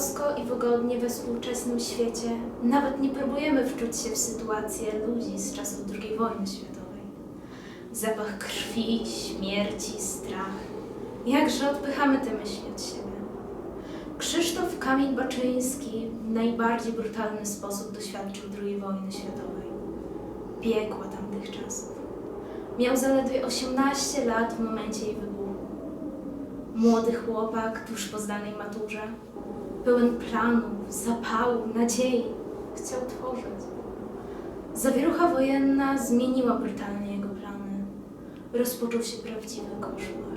Beztrosko i wygodnie we współczesnym świecie, nawet nie próbujemy wczuć się w sytuację ludzi z czasów II wojny światowej. Zapach krwi, śmierci, strach. Jakże odpychamy te myśli od siebie. Krzysztof Kamil Baczyński w najbardziej brutalny sposób doświadczył II wojny światowej. Piekła tamtych czasów. Miał zaledwie 18 lat w momencie jej wybuchu. Młody chłopak tuż po zdanej maturze, pełen planów, zapału, nadziei, chciał tworzyć. Zawierucha wojenna zmieniła brutalnie jego plany. Rozpoczął się prawdziwy koszmar.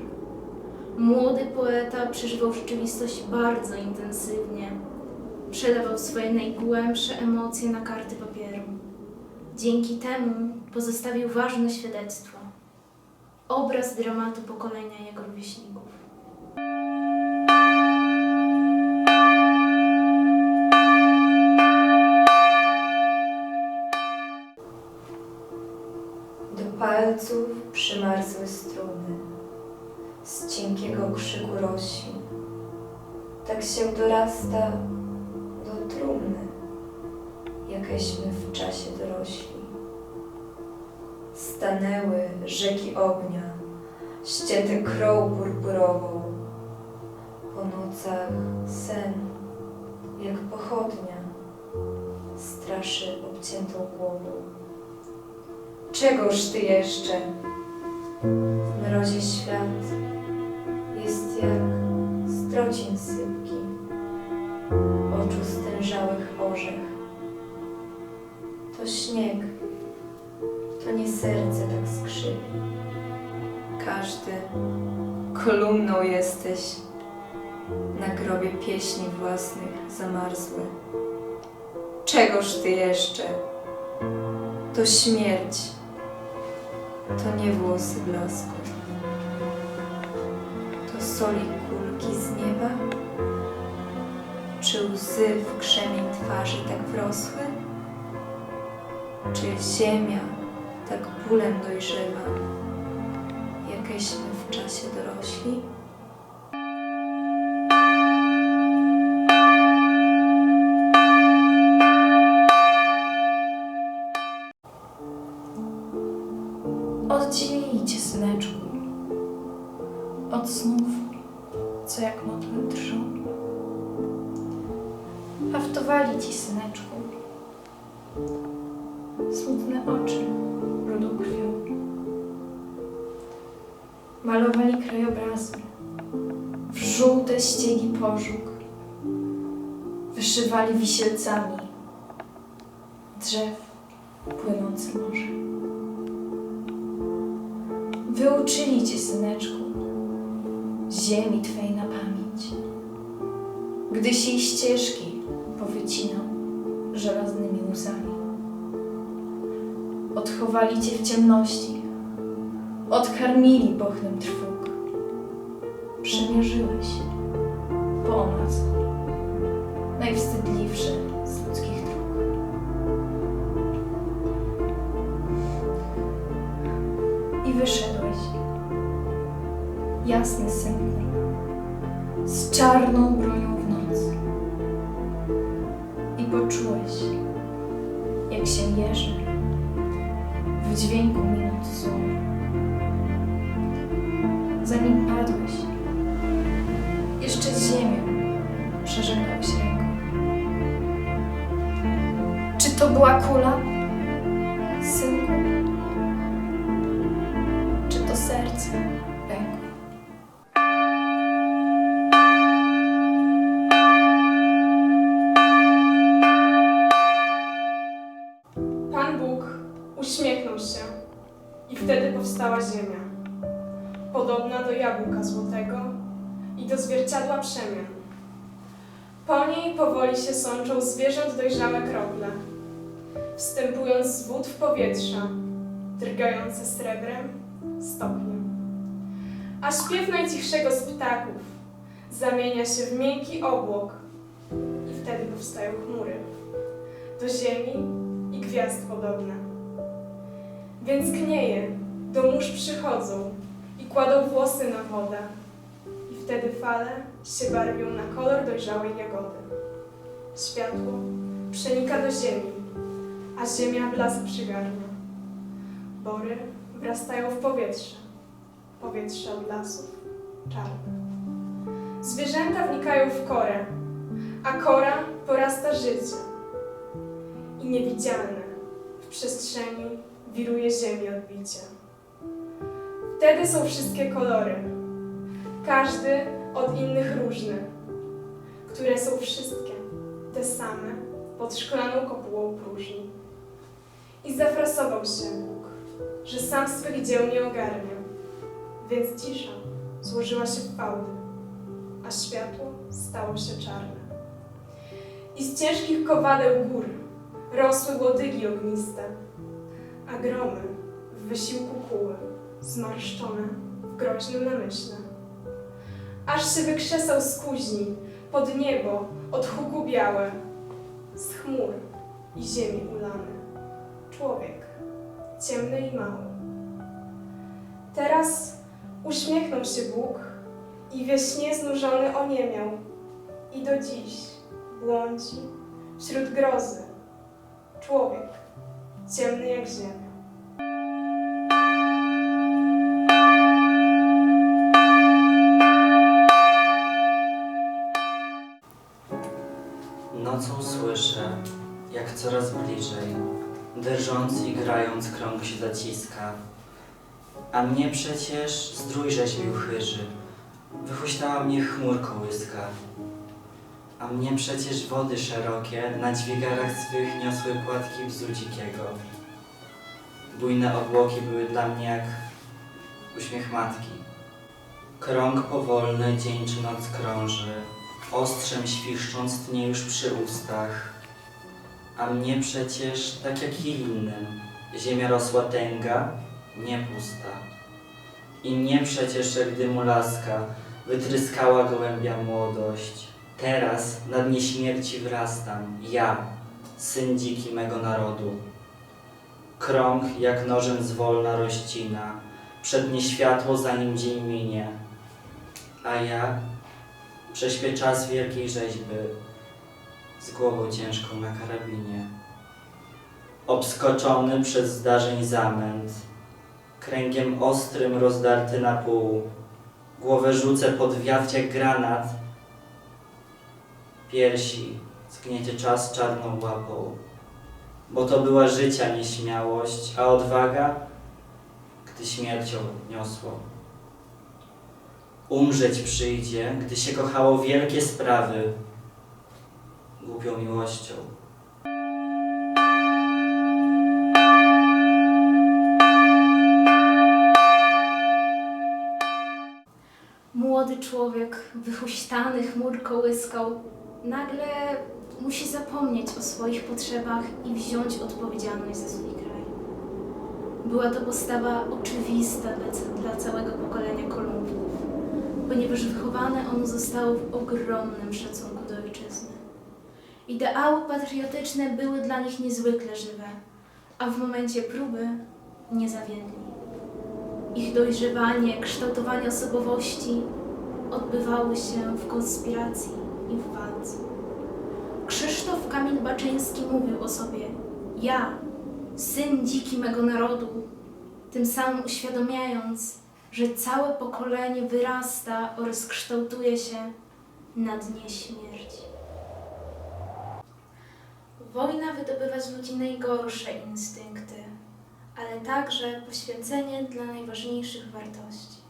Młody poeta przeżywał rzeczywistość bardzo intensywnie. Przelewał swoje najgłębsze emocje na karty papieru. Dzięki temu pozostawił ważne świadectwo. Obraz dramatu pokolenia jego rówieśników. Palców przymarzły struny, z cienkiego krzyku rosi. Tak się dorasta do trumny, jakeśmy w czasie dorośli. Stanęły rzeki ognia, ścięte krą purpurową. Po nocach sen, jak pochodnia, straszy obciętą głową. Czegoż ty jeszcze? W mrozie świat jest jak strocin sypki, oczu stężałych orzech. To śnieg, to nie serce tak skrzypi. Każdy kolumną jesteś, na grobie pieśni własnych zamarzły. Czegoż ty jeszcze? To śmierć, to nie włosy blasku. To soli kulki z nieba? Czy łzy w krzemień twarzy tak wrosły? Czy ziemia tak bólem dojrzewa, jakeśmy w czasie dorośli? Haftowali ci, syneczku, smutne oczy brudą krwią. Malowali krajobrazy w żółte ściegi pożóg. Wyszywali wisielcami drzew płynące morze. Wyuczyli cię, syneczku, ziemi twej na pamięć. Gdyś jej ścieżki powycinał żelaznymi łzami. Odchowali cię w ciemności, odkarmili bochnem trwóg. Przemierzyłeś po omacku najwstydliwsze z ludzkich dróg. I wyszedłeś, jasny synku, z czarną bronią poczułeś, jak się jeży w dźwięku minut złą. Zanim padłeś, jeszcze ziemię przeżegnałeś ręką. Czy to była kula, uśmiechnął się i wtedy powstała ziemia, podobna do jabłka złotego i do zwierciadła przemian. Po niej powoli się sączą zwierząt dojrzałe krople, wstępując z wód w powietrza, drgające srebrem, stopniem. A śpiew najcichszego z ptaków zamienia się w miękki obłok i wtedy powstają chmury. Do ziemi i gwiazd podobne. Więc knieje, do mórz przychodzą i kładą włosy na wodę. I wtedy fale się barwią na kolor dojrzałej jagody. Światło przenika do ziemi, a ziemia blask przygarnia. Bory wrastają w powietrze, powietrze od lasów czarne. Zwierzęta wnikają w korę, a kora porasta życie. I niewidzialne w przestrzeni wiruje ziemi odbicie. Wtedy są wszystkie kolory, każdy od innych różny, które są wszystkie te same pod szklaną kopułą próżni. I zafrasował się Bóg, że sam swych dzieł nie ogarnia, więc cisza złożyła się w fałdy, a światło stało się czarne. I z ciężkich kowadeł gór rosły łodygi ogniste, a gromy w wysiłku kuły, zmarszczone w groźnym namyśle. Aż się wykrzesał z kuźni, pod niebo, od huku białe, z chmur i ziemi ulany. Człowiek, ciemny i mały. Teraz uśmiechnął się Bóg i we śnie znużony oniemiał i do dziś błądzi wśród grozy. Człowiek, ciemny jak ziemia. Nocą słyszę, jak coraz bliżej, drżąc i grając krąg się zaciska. A mnie przecież zdrój rzeźbił chyży, wyhuśtała mnie chmurką łyska. A mnie przecież wody szerokie na dźwigarach swych niosły płatki bzu dzikiego. Bujne obłoki były dla mnie jak uśmiech matki. Krąg powolny dzień czy noc krąży, ostrzem świszcząc tnie już przy ustach. A mnie przecież, tak jak i innym, ziemia rosła tęga, nie pusta. I mnie przecież, jak dymu laska, wytryskała gołębia młodość. Teraz na dnie śmierci wrastam, ja, syn dziki mego narodu. Krąg jak nożem zwolna rozcina, przednie światło zanim dzień minie. A ja, Prześpię czas wielkiej rzeźby z głową ciężką na karabinie. Obskoczony przez zdarzeń zamęt, kręgiem ostrym rozdarty na pół, głowę rzucę pod wiatr jak granat, piersi zgniecie czas czarną łapą, bo to była życia nieśmiałość, a odwaga, gdy śmiercią niosło. Umrzeć przyjdzie, gdy się kochało wielkie sprawy głupią miłością. Młody człowiek, wyhuśtany chmur kołyskał, nagle musi zapomnieć o swoich potrzebach i wziąć odpowiedzialność za swój kraj. Była to postawa oczywista dla, dla całego pokolenia Kolumbów, ponieważ wychowane ono zostało w ogromnym szacunku do ojczyzny. Ideały patriotyczne były dla nich niezwykle żywe, a w momencie próby nie zawiedli. Ich dojrzewanie, kształtowanie osobowości odbywały się w konspiracji i. Krzysztof Kamil Baczyński mówił o sobie: Ja, syn dziki mego narodu, tym samym uświadamiając, że całe pokolenie wyrasta oraz kształtuje się na dnie śmierci. Wojna wydobywa z ludzi najgorsze instynkty, ale także poświęcenie dla najważniejszych wartości.